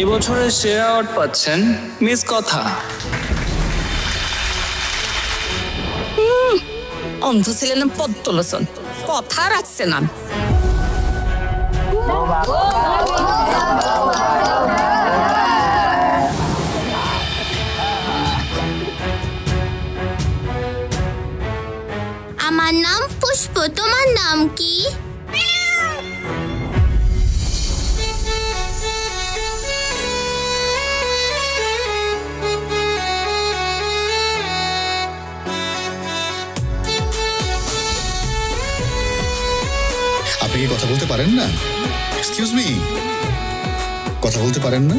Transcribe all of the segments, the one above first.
এবছরের সেরা অ্যাওয়ার্ড পাচ্ছেন মিস কথা। অন্ধ ছিলেন পদ তুলেছেন কথা রাখছে না। আমার নাম পুষ্প তোমার নাম কি? আপনি কি কথা বলতে পারেন না? এক্সকিউজ মি কথা বলতে পারেন না?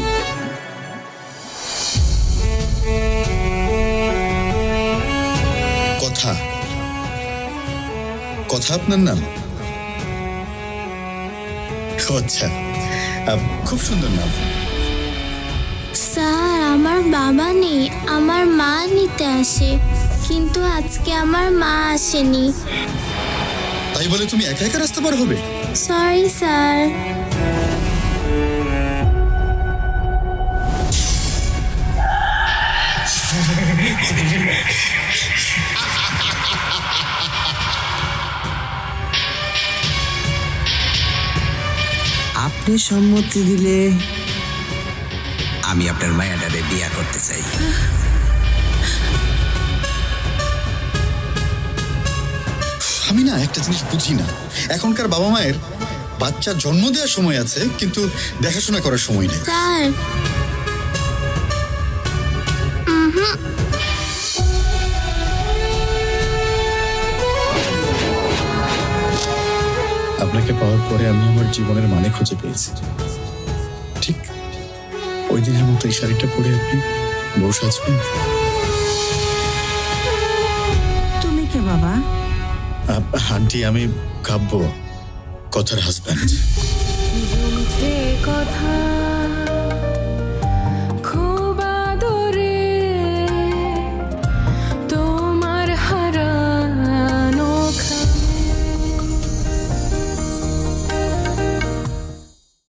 কথা। কথা আপনার নাম? আচ্ছা। খুব সুন্দর নাম। স্যার, আমার বাবা নেই, আমার মা নিতে আসে, কিন্তু আজকে আমার মা আসেনি। তাই বলে তুমি একা একা রাস্তা পার হবে? সরি স্যার আপনি সম্মতি দিলে আমি আপনার মায়াডারে বিয়া করতে চাই। আমি না একটা জিনিস বুঝি না। এখনকার বাবা মায়ের বাচ্চা জন্ম দেওয়ার সময় আছে কিন্তু দেখাশোনা করার সময় নেই। স্যার। আপনাকে পাওয়ার পরে আমি আমার জীবনের মানে খুঁজে পেয়েছি। ঠিক ওই দিনের মতো এই শাড়িটা পরে আপনি বউ সাজবেন? আন্টি আমি কাব্য কথার হাজব্যান্ড কথা